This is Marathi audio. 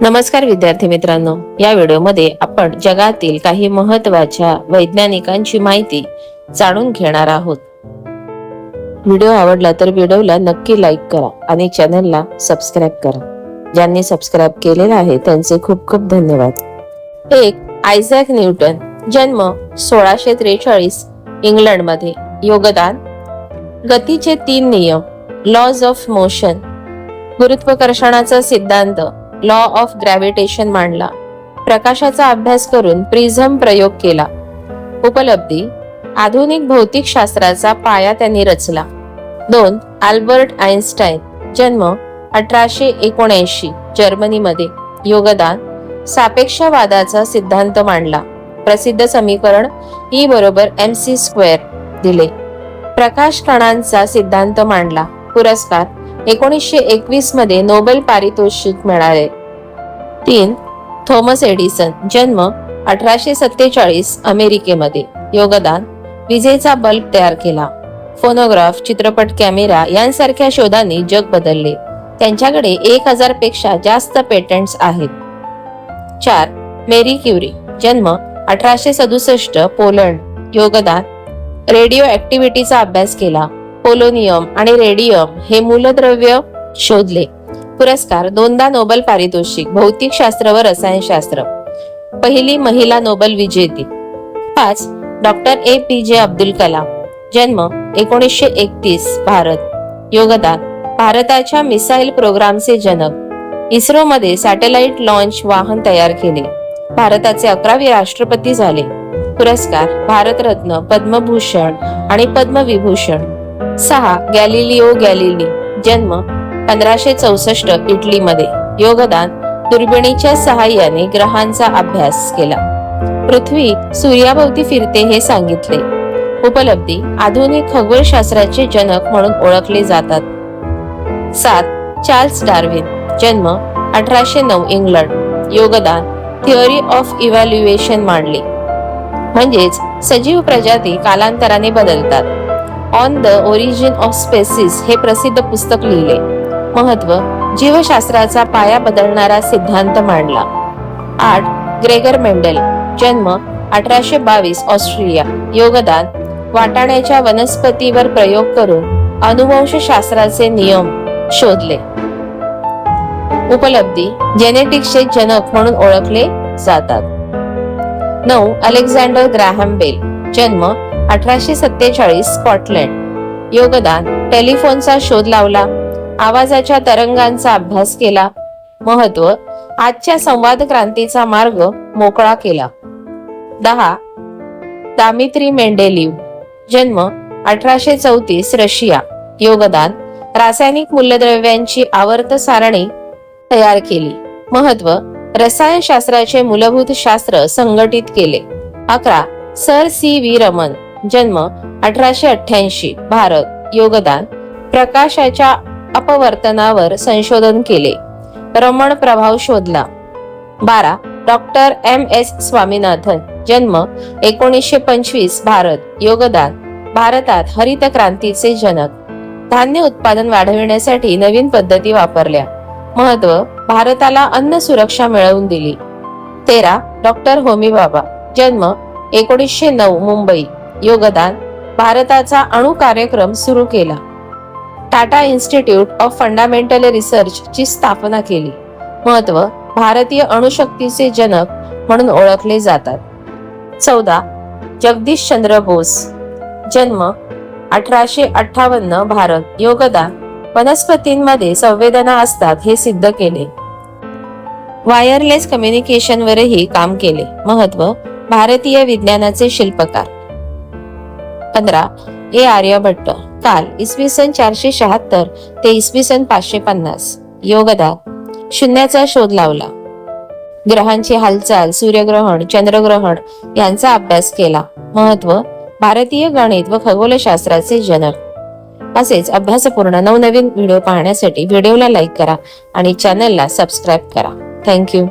नमस्कार विद्यार्थी मित्रांनो या व्हिडिओमध्ये आपण जगातील काही महत्त्वाच्या वैज्ञानिकांची माहिती जाणून घेणार आहोत. व्हिडिओ आवडला तर व्हिडिओला नक्की लाईक करा आणि चॅनलला सबस्क्राईब करा. ज्यांनी सबस्क्राईब केलेलं आहे त्यांचे खूप खूप धन्यवाद. एक आयझॅक न्यूटन जन्म सोळाशे त्रेचाळीस इंग्लंडमध्ये. योगदान गतीचे तीन नियम लॉज ऑफ मोशन गुरुत्वाकर्षणाचा सिद्धांत लॉ ऑफ ग्रॅव्हिटेशन मांडला. प्रकाशाचा अभ्यास करून प्रिझम प्रयोग केला. उपलब्धी आधुनिक भौतिक शास्त्राचा पाया त्यांनी रचला. दोन आल्बर्ट आइन्स्टाईन जन्म अठराशे एकोणऐंशी जर्मनीमध्ये. योगदान सापेक्षवादाचा सिद्धांत मांडला. प्रसिद्ध समीकरण ई बरोबर एम सी स्क्वेअर दिले. प्रकाश कणांचा सिद्धांत मांडला. पुरस्कार एकोणीसशे एकवीसमध्ये नोबेल पारितोषिक मिळाले. तीन थॉमस एडिसन जन्म अठराशे सत्तेचाळीस अमेरिकेमध्ये. योगदान विजेचा बल्ब तयार केला. फोनोग्राफ चित्रपट कॅमेरा यांसारख्या शोधांनी जग बदलले. त्यांच्याकडे एक हजारपेक्षा जास्त पेटंट्स आहेत. चार मेरी क्युरी जन्म अठराशे सदुसष्ट पोलंड. योगदान रेडिओ ऍक्टिव्हिटीचा अभ्यास केला. पोलोनियम आणि रेडियम हे मूलद्रव्य शोधले. पुरस्कार दोनदा नोबेल पारितोषिक भौतिक शास्त्र व रसायनशास्त्र पहिली महिला नोबेल विजेती. पाच डॉक्टर ए पी जे अब्दुल कलाम. जन्म एकोणीसशे एकतीस भारत. योगदान भारताच्या मिसाईल प्रोग्रामचे जनक. इस्रो मध्ये सॅटेलाइट लॉन्च वाहन तयार केले. भारताचे अकरावे राष्ट्रपती झाले. पुरस्कार भारतरत्न पद्मभूषण आणि पद्मविभूषण. सहा गॅलिलिओ गॅलिली जन्म पंधराशे चौसष्ट इटलीमध्ये. योगदान दुर्बिणीच्या सहाय्याने ग्रहांचा अभ्यास केला. पृथ्वी सूर्याभोवती फिरते हे सांगितले. उपलब्धी आधुनिक खगोलशास्त्राचे जनक म्हणून ओळखले जातात. सात चार्ल्स डार्विन जन्म अठराशे नऊ इंग्लंड. योगदान थिअरी ऑफ इव्हॅल्युएशन मांडले. म्हणजेच सजीव प्रजाती कालांतराने बदलतात. On the origin of species हे प्रसिद्ध पुस्तक लिहिले. महत्त्व जीवशास्त्राचा पाया बदलणारा सिद्धांत मांडला. आठ ग्रेगर मेंडल जन्म अठराशे बावीस ऑस्ट्रेलिया योगदान वाटाण्याच्या वनस्पतीवर प्रयोग करून अनुवंशशास्त्राचे नियम शोधले. उपलब्धी जेनेटिक्सचे जनक म्हणून ओळखले जातात. नऊ अलेक्झांडर ग्राहम बेल जन्म अठराशे सत्तेचाळीस स्कॉटलंड. योगदान टेलिफोनचा शोध लावला आवाजाच्या तरंगांचा अभ्यास केला महत्त्व आजच्या संवाद क्रांतीचा मार्ग मोकळा केला. दहा दामित्री मेंडेलिव जन्म अठराशे चौतीस रशिया. योगदान रासायनिक मूल्यद्रव्यांची आवर्त सारणी तयार केली. महत्त्व रसायनशास्त्राचे मूलभूत शास्त्र संघटित केले. अकरा सर सी व्ही रमन. जन्म अठराशे अठ्ठ्याऐंशी भारत. योगदान प्रकाशाच्या अपवर्तनावर संशोधन केले. रमण प्रभाव शोधला. बारा डॉक्टर एम एस स्वामीनाथन. जन्म एकोणीसशे पंचवीस भारत. योगदान भारतात हरित क्रांतीचे जनक. धान्य उत्पादन वाढविण्यासाठी नवीन पद्धती वापरल्या. महत्त्व भारताला अन्न सुरक्षा मिळवून दिली. तेरा डॉक्टर होमी बाबा. जन्म एकोणीसशे नऊ मुंबई. योगदान भारताचा अणु कार्यक्रम सुरू केला. Tata institute of fundamental research ची स्थापना केली. महत्त्व भारतीय अणुशक्तीचे जनक म्हणून ओळखले जातात. चौदा जगदीश चंद्र बोस. जन्म अठराशे अठ्ठावन्न भारत. योगदान वनस्पतींमध्ये संवेदना असतात हे सिद्ध केले. वायरलेस कम्युनिकेशनवरही काम केले. महत्त्व भारतीय विज्ञानाचे शिल्पकार. पंधरा ए आर्यभट्ट काल इसवी सन चारशे शहात्तर ते इसवी सन पाचशे पन्नास. योगदान शून्याचा शोध लावला. ग्रहांची हालचाल सूर्यग्रहण चंद्रग्रहण यांचा अभ्यास केला. महत्त्व भारतीय गणित व खगोलशास्त्राचे जनक. असेच अभ्यासपूर्ण नवनवीन व्हिडिओ पाहण्यासाठी व्हिडिओला लाईक करा आणि चॅनलला सबस्क्राईब करा. थँक्यू.